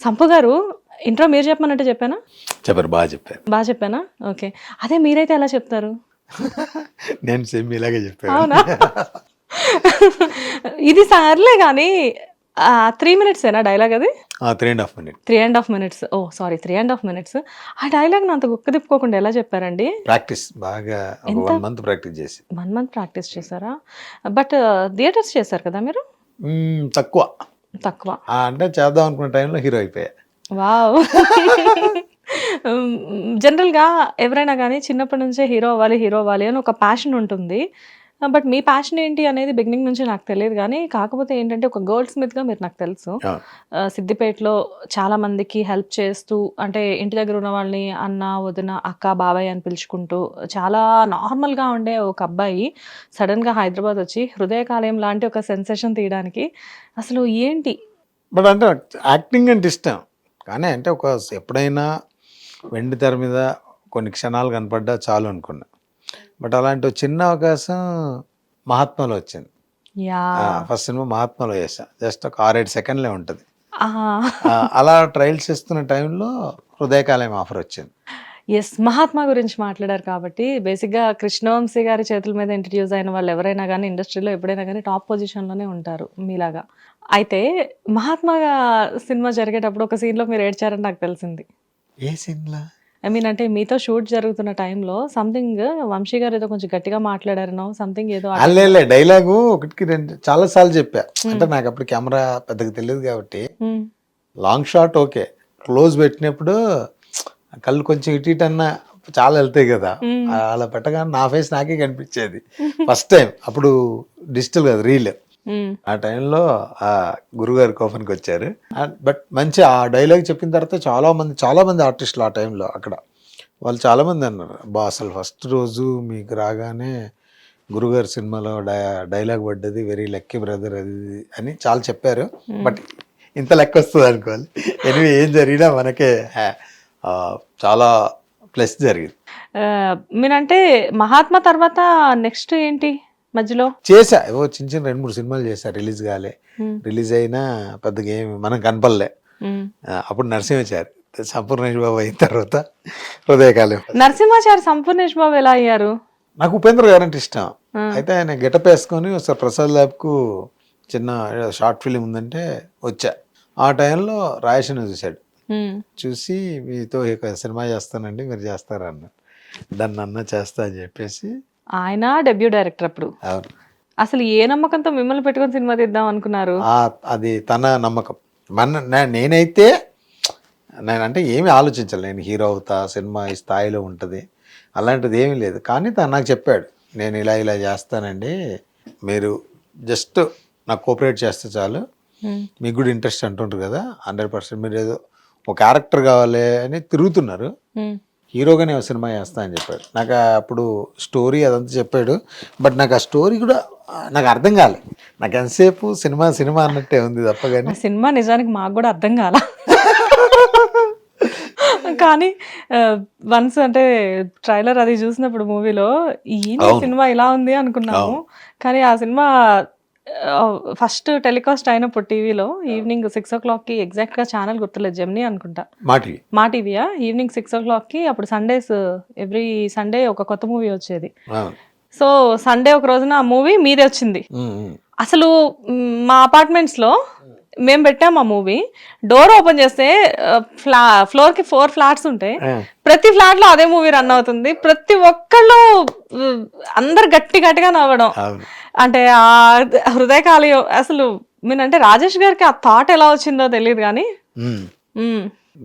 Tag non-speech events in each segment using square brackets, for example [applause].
Sump గారు intro మీరు చెప్పమన్నట్టు చెప్పానా? చెప్పారు బాగా చెప్పారు. బాగా చెప్పానా? ఓకే. అదే మీరైతే ఎలా చెప్తారు? [laughs] నేను సేమ్ ఇలాగే చెప్పాను. అవునా? [laughs] ఇది సార్లే కానీ త్రీ మినిట్స్ ఏనా డైలాగ్ అది? Three and half minute three and half minutes oh sorry three and half minutes ఆ డైలాగ్ అంత గుక్క తిప్పుకోకుండా ఎలా చెప్పారండి? ప్రాక్టీస్ బాగా? వన్ మంత్ ప్రాక్టీస్ చేసి. వన్ మంత్ ప్రాక్టీస్ చేశారా? బట్ థియేటర్స్ చేశారు కదా మీరు? తక్కువ. తక్కువ. అంటే చేద్దాం అనుకున్న టైంలో హీరో అయిపోయా. వావ్. [laughs] జనరల్గా ఎవరైనా కానీ చిన్నప్పటి నుంచే హీరో అవ్వాలి హీరో అవ్వాలి అని ఒక ప్యాషన్ ఉంటుంది. బట్ మీ ప్యాషన్ ఏంటి అనేది బిగినింగ్ నుంచి నాకు తెలియదు కానీ కాకపోతే ఏంటంటే ఒక గోల్డ్ స్మిత్గా మీరు నాకు తెలుసు. సిద్దిపేటలో చాలా మందికి హెల్ప్ చేస్తూ అంటే ఇంటి దగ్గర ఉన్న వాళ్ళని అన్న వదిన అక్క బాబాయ్ అని పిలుచుకుంటూ చాలా నార్మల్గా ఉండే ఒక అబ్బాయి సడన్గా హైదరాబాద్ వచ్చి హృదయకాలయం లాంటి ఒక సెన్సేషన్ తీయడానికి అసలు ఏంటి? బట్ అంటే యాక్టింగ్ అంటే ఇష్టం. కానీ అంటే ఒక ఎప్పుడైనా వెండి తెర మీద కొన్ని క్షణాలు కనపడ్డా చాలు అనుకున్నా. బట్ అలాంటి చిన్న అవకాశం మహాత్మాలో వచ్చింది. యా. ఫస్ట్ సినిమా మహాత్మాలో చేసా జస్ట్ ఒక ఆరేడు సెకండ్లే ఉంటుంది. అలా ట్రయల్స్ ఇస్తున్న టైంలో హృదయకాలయం ఆఫర్ వచ్చింది. ఎస్ మహాత్మా గురించి మాట్లాడారు కాబట్టి బేసిక్గా కృష్ణవంశీ గారి చేతుల మీద ఇంట్రడ్యూస్ అయిన వాళ్ళు ఎవరైనా కానీ ఇండస్ట్రీలో ఎప్పుడైనా కానీ టాప్ పొజిషన్లోనే ఉంటారు మీలాగా. అయితే మహాత్మా సినిమా జరిగేటప్పుడు ఒక సీన్లో మీరు ఏడ్చారని నాకు తెలిసింది. ఏ సీన్లా? ఐ మీన్ అంటే మీతో షూట్ జరుగుతున్న టైంలో సంథింగ్ వంశీ గారు ఏదో కొంచెం గట్టిగా మాట్లాడారనో సంథింగ్ ఏదో అల్లేలే డైలాగు ఒకటికి రెండు చాలా సార్లు చెప్పా. అంటే నాకు అప్పుడు కెమెరా పెద్దగా తెలియదు కాబట్టి. లాంగ్ షాట్ ఓకే క్లోజ్ పెట్టినప్పుడు కళ్ళు కొంచెం ఇటు ఇటు అన్నా చాలా వెళ్తాయి కదా. మ్మ్. అలా పెట్టగానే నా ఫేస్ నాకే కనిపించేది. ఫస్ట్ టైం అప్పుడు డిజిటల్ కదా రీల్. ఆ టైంలో ఆ గురుగారు కోపనికి వచ్చారు. బట్ మంచి ఆ డైలాగ్ చెప్పిన తర్వాత చాలా మంది చాలా మంది ఆర్టిస్టులు ఆ టైంలో అక్కడ. వాళ్ళు చాలా మంది అన్నారు బా అసలు ఫస్ట్ రోజు మీకు రాగానే గురుగారు సినిమాలో డైలాగ్ పడ్డది వెరీ లక్కీ బ్రదర్ అది అని చాలా చెప్పారు. బట్ ఇంత లెక్క వస్తుంది అనుకోవాలి. ఎనివే ఏం జరిగినా మనకే చాలా ప్లస్ జరిగింది. మీరంటే మహాత్మా తర్వాత నెక్స్ట్ ఏంటి? మధ్యలో? చేసా ఏవో చిన్న చిన్న రెండు మూడు సినిమాలు చేశా. రిలీజ్ కాలే. రిలీజ్ అయినా పెద్దగా ఏమి మనం కనపడలే. అప్పుడు నరసింహచారి సంపూర్ణేష్ బాబు అయిన తర్వాత హృదయకాలం. నరసింహాచారి సంపూర్ణేష్ బాబు ఎలా అయ్యారు? నాకు ఉపేంద్ర గారు అంటే ఇష్టం. అయితే ఆయన గెటప్ వేసుకొని ఒకసారి ప్రసాద్ ల్యాబ్కు చిన్న షార్ట్ ఫిలిం ఉందంటే వచ్చా. ఆ టైంలో రాయసిన చూశాడు. చూసి మీతో సినిమా చేస్తానండి మీరు చేస్తారా అన్న దాన్ని అన్న చేస్తా అని చెప్పేసి ఆయన డెబ్యూ డైరెక్టర్ అప్పుడు. అవును. అసలు ఏ నమ్మకంతో మిమ్మల్ని పెట్టుకొని సినిమా తీద్దాం అనుకున్నారు? అది తన నమ్మకం. మన నేనైతే నేను అంటే ఏమి ఆలోచించాలి నేను హీరో అవుతా సినిమా ఈ స్థాయిలో ఉంటుంది అలాంటిది ఏమీ లేదు. కానీ తను నాకు చెప్పాడు నేను ఇలా ఇలా చేస్తానండి. మీరు జస్ట్ నాకు కోఆపరేట్ చేస్తే చాలు. మీకు కూడా ఇంట్రెస్ట్ అంటుంటారు కదా హండ్రెడ్ పర్సెంట్. మీరు ఏదో ఒక క్యారెక్టర్ కావాలి అని తిరుగుతున్నారు. హీరోగానే ఒక సినిమా చేస్తా అని చెప్పాడు. నాకు అప్పుడు స్టోరీ అదంతా చెప్పాడు. బట్ నాకు ఆ స్టోరీ కూడా నాకు అర్థం కాలే. నాకు ఎంతసేపు సినిమా సినిమా అన్నట్టే ఉంది తప్ప ఆ కానీ సినిమా నిజానికి మాకు కూడా అర్థం కాల. కానీ వన్స్ అంటే ట్రైలర్ అది చూసినప్పుడు మూవీలో ఈ. సినిమా ఇలా ఉంది అనుకున్నాము. కానీ ఆ సినిమా ఫస్ట్ టెలికాస్ట్ అయినప్పుడు టీవీలో ఈవినింగ్ సిక్స్ ఓ క్లాక్కి ఎగ్జాక్ట్గా ఛానల్ గుర్తులేదు జెమ్నీ అనుకుంటా. మా టీవీయా? ఈవినింగ్ సిక్స్ ఓ క్లాక్కి అప్పుడు సండేస్ ఎవ్రీ సండే ఒక కొత్త మూవీ వచ్చేది. సో సండే ఒక రోజున ఆ మూవీ మీదే వచ్చింది. అసలు మ్, అపార్ట్మెంట్స్లో మేము పెట్టాం ఆ మూవీ డోర్ ఓపెన్ చేస్తే ఫ్లా ఫ్లోర్కి ఫోర్ ఫ్లాట్స్ ఉంటాయి ప్రతి ఫ్లాట్లో అదే మూవీ రన్ అవుతుంది. ప్రతి ఒక్కళ్ళు అందరు గట్టి గట్టిగా నవ్వడం అంటే ఆ హృదయకాలి అసలు మీనంటే రాజేష్ గారికి ఆ థాట్ ఎలా వచ్చిందో తెలియదు కానీ.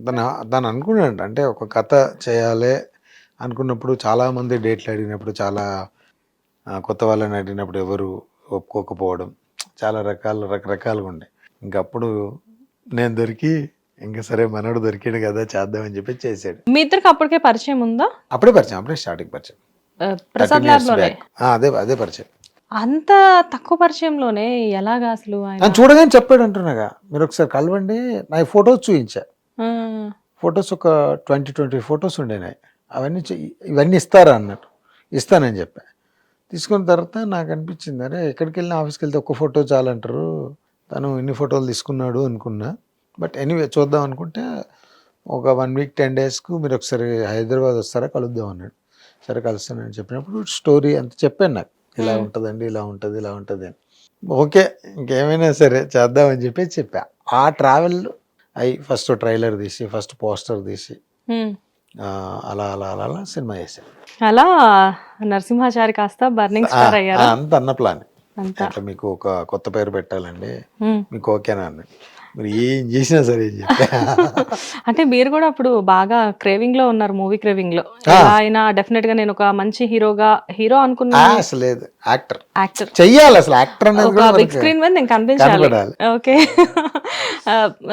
తను తను అనుకున్నాడు. అంటే ఒక కథ చేయాలి అనుకున్నప్పుడు చాలా మంది డేట్లు అడిగినప్పుడు చాలా కొత్త వాళ్ళని అడిగినప్పుడు ఎవరు ఒప్పుకోకపోవడం చాలా రకాల రకరకాలుగా ఉండే. ఇంకా అప్పుడు నేను దొరికి ఇంకా సరే మనోడు దొరికాడు కదా చేద్దామని చెప్పి చేసాడు మీ ఇద్దరికి అప్పటికే పరిచయం ఉందా? అప్పుడే పరిచయం అప్పుడే స్టార్టింగ్ పరిచయం. ఆ, ప్రసాద్ 13 ల్యాబ్ years లోనే back. ఆ, అదే అదే పరిచయం. అంత తక్కువ పరిచయంలోనే ఎలాగా అసలు ఆయన? చూడగానే చెప్పాడు అంటున్నాగా. మీరు ఒకసారి కలవండి. నా ఫొటోస్ చూపించా. ఫొటోస్ ఒక ట్వంటీ ట్వంటీ ఫొటోస్ ఉండేనాయి అవన్నీ ఇవన్నీ ఇస్తారా అన్నట్టు. ఇస్తానని చెప్పా. తీసుకున్న తర్వాత నాకు అనిపించింది అరే ఎక్కడికి వెళ్ళినా ఆఫీస్కి వెళ్తే ఒక్క ఫోటో చాలంటారు. తను ఇన్ని ఫోటోలు తీసుకున్నాడు అనుకున్నా. బట్ ఎనీవే చూద్దాం అనుకుంటే ఒక వన్ వీక్ టెన్ డేస్కు మీరు ఒకసారి హైదరాబాద్ వస్తారా? కలుద్దాం అన్నాడు. సరే కలుస్తానని చెప్పినప్పుడు స్టోరీ అంత చెప్పాను నాకు. ఇలా ఉంటుందండి ఇలా ఉంటుంది ఇలా ఉంటుంది అని. ఓకే ఇంకేమైనా సరే చేద్దామని చెప్పి చెప్పా. ఆ ట్రావెల్ అయి ఫస్ట్ ట్రైలర్ తీసి ఫస్ట్ పోస్టర్ తీసి అలా అలా అలా అలా సినిమా చేశాను. అలా నరసింహాచారి కాస్త బర్నింగ్ స్టార్ అయ్యారు? అంత అన్న ప్లాన్. అట్లా మీకు ఒక కొత్త పేరు పెట్టాలండి. మీకు ఓకేనా అని మీరు ఏం చేసినా సరే ఏం చెప్పా. [laughs] అంటే మీరు కూడా అప్పుడు బాగా క్రేవింగ్లో ఉన్నారు మూవీ క్రేవింగ్లో. అయినా డెఫినెట్గా నేను ఒక మంచి హీరోగా హీరో అనుకున్న. అసలు లేదు. యాక్టర్ యాక్టర్ చెయ్యాలి అసలు. యాక్టర్ బిగ్ స్క్రీన్ మీద నేను కనిపించాలి. ఓకే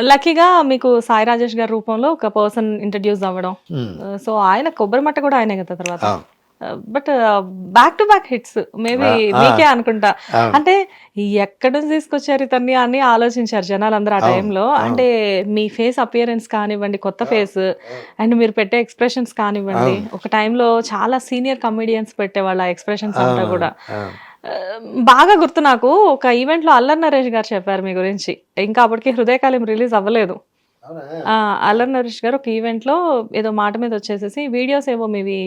లక్కీగా [laughs] మీకు సాయి రాజేష్ గారి రూపంలో ఒక పర్సన్ ఇంట్రడ్యూస్ అవ్వడం. Hmm. సో ఆయన కొబ్బరి మట్ట కూడా ఆయనే కదా తర్వాత. But back to back hits maybe మీకే అనుకుంటా. అంటే ఎక్కడ నుంచి తీసుకొచ్చారు ఇతన్ని అని ఆలోచించారు జనాలు అందరూ ఆ టైంలో అంటే మీ ఫేస్ అపియరెన్స్ కానివ్వండి కొత్త ఫేస్ అండ్ మీరు పెట్టే ఎక్స్ప్రెషన్స్ కానివ్వండి ఒక టైంలో చాలా సీనియర్ కమెడియన్స్ పెట్టేవాళ్ళు ఆ ఎక్స్ప్రెషన్స్ అంతా కూడా. బాగా గుర్తు నాకు ఒక ఈవెంట్లో అల్లర్ నరేష్ గారు చెప్పారు మీ గురించి. ఇంకా అప్పటికి హృదయకాలం రిలీజ్ అవ్వలేదు. ఆ, అల్లర్ నరేష్ గారు ఒక ఈవెంట్లో ఏదో మాట మీద వచ్చేసేసి వీడియోస్ ఏవో మీవి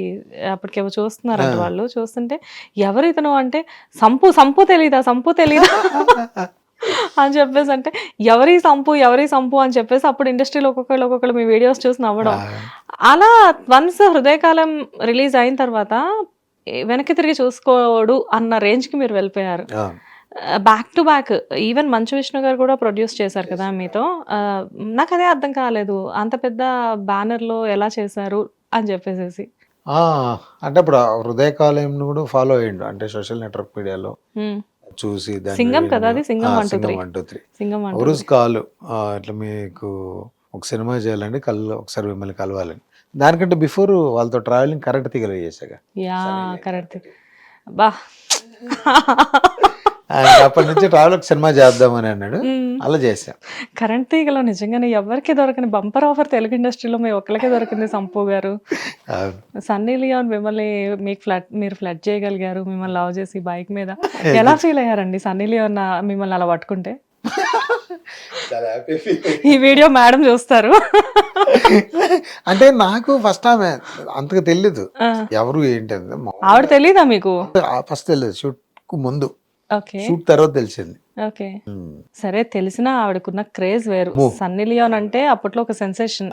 అప్పటికేవో చూస్తున్నారంట వాళ్ళు. చూస్తుంటే ఎవరు ఇతను అంటే సంపు సంపు తెలీదా సంపు తెలీదా? [laughs] అని చెప్పేసి అంటే ఎవరి సంపు ఎవరి సంపు అని చెప్పేసి అప్పుడు ఇండస్ట్రీలో ఒక్కొక్కళ్ళు ఒక్కొక్కళ్ళు మీ వీడియోస్ చూసి నవ్వడం. అలా వన్స్ హృదయకాలం రిలీజ్ అయిన తర్వాత వెనక్కి తిరిగి చూసుకోడు అన్న రేంజ్కి మీరు వెళ్ళిపోయారు. Back to back even Manchu Vishnu గారు కూడా ప్రొడ్యూస్ చేశారు కదా మీతో. ఆ, నాకు అదే అర్థం కాలేదు. అంత పెద్ద బ్యానర్లో ఎలా చేశారు అని చెప్పేసి ఆ, అంటే ఇప్పుడు ఆ హృదయకాలయం కూడా ఫాలో అయ్యిండు. అంటే సోషల్ నెట్వర్క్ మీడియాలో. చూసి సింగం కదా అది? విని- సింగం ఆ, one, two, సింగం కాలు ఇట్లా మీకు ఒక సినిమా చేయాలండి కళ్ళు ఒకసారి మిమ్మల్ని కలవాలని దానికంటే బిఫోర్ వాళ్ళతో ట్రావెలింగ్ కరెక్ట్ తీగలు చేశాక యా కరెక్ట్ బా. [laughs] అప్పటి నుంచి ట్రావెల్ సినిమా చేద్దామని అన్నాడు. అలా చేశాం. కరెంట్ తీగలో నిజంగానే ఎవరికి దొరకని బంపర్ ఆఫర్ తెలుగు ఇండస్ట్రీలో మీ ఒక్కరికే దొరికింది సంపు గారు. సన్నీ లియోన్ మిమ్మల్ని మీకు ఫ్లడ్ మీరు ఫ్లడ్ చేయగలిగారు మిమ్మల్ని లవ్ చేసి బైక్ మీద. ఎలా ఫీల్ అయ్యారండి సన్నీ లియోన్ మిమ్మల్ని అలా పట్టుకుంటే? ఈ వీడియో మేడం చూస్తారు. అంటే నాకు ఫస్ట్ ఆమె అంతగా తెలీదు. ఎవరు ఏంటి ఆవిడ తెలీదా మీకు? ఫస్ట్ తెలియదు షూట్కు ముందు. షూట్ తర్వాత తెలిసింది. ఓకే. సరే తెలిసిన ఆవిడకున్న క్రేజ్ వేరు. సన్నీ లియోన్ అంటే అప్పట్లో ఒక సెన్సేషన్.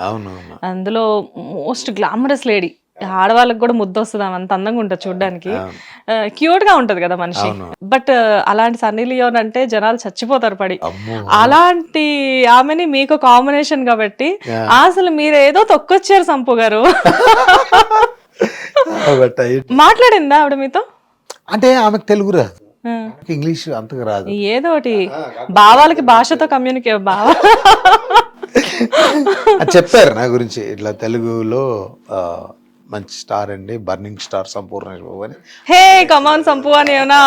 అందులో మోస్ట్ గ్లామరస్ లేడీ. ఆడవాళ్ళకి కూడా ముద్ద వస్తుంది అంత అందంగా ఉంటుంది చూడడానికి. క్యూట్గా ఉంటది కదా మనిషి. బట్ అలాంటి సన్నీ లియోన్ అంటే జనాలు చచ్చిపోతారు పడి. అలాంటి ఆమెని మీకు కాంబినేషన్ కాబట్టి అసలు మీరు ఏదో తొక్కొచ్చారు సంపు గారు. [laughs] మాట్లాడిందా ఆవిడ మీతో? అంటే ఆమెకు తెలుగు రాదు. ఇంగ్లీష్ అంతగా రాదు. ఏదో ఒకటి. భావాలకి భాషతో కమ్యూనికే భావ చెప్పారు నా గురించి. ఇట్లా తెలుగులో మంచి స్టార్ అండి. బర్నింగ్ స్టార్ సంపూర్ణ అని. హే కమాన్ సంపు అని ఏమైనా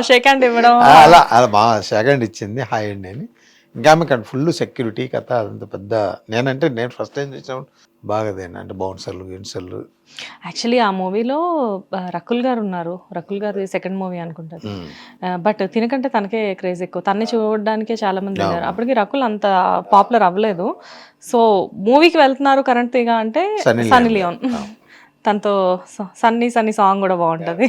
షేక్ హ్యాండ్ ఇవ్వడం. అలా అలా మా సెకండ్ ఇచ్చింది. హాయ్ అండి అని. ఇంకా ఆమె ఫుల్ సెక్యూరిటీ కథ అదంత పెద్ద నేనంటే నేను ఫస్ట్ టైం చూసినప్పుడు బాగా దేని అంటే బౌన్సర్లు గిన్సర్లు. యాక్చువల్లీ ఆ మూవీలో రకుల్ గారు ఉన్నారు. రకుల్ గారి సెకండ్ మూవీ అనుకుంటారు. బట్ తినకంటే తనకే క్రేజ్ ఎక్కువ. తన్ని చూడడానికే చాలా మంది వెళ్ళారు అప్పటికి రకుల్ అంత పాపులర్ అవ్వలేదు. సో మూవీకి వెళ్తున్నారు కరెంట్ తీగా అంటే సన్నీ లియోన్ తనతో సన్నీ సన్నీ సాంగ్ కూడా బాగుంటది.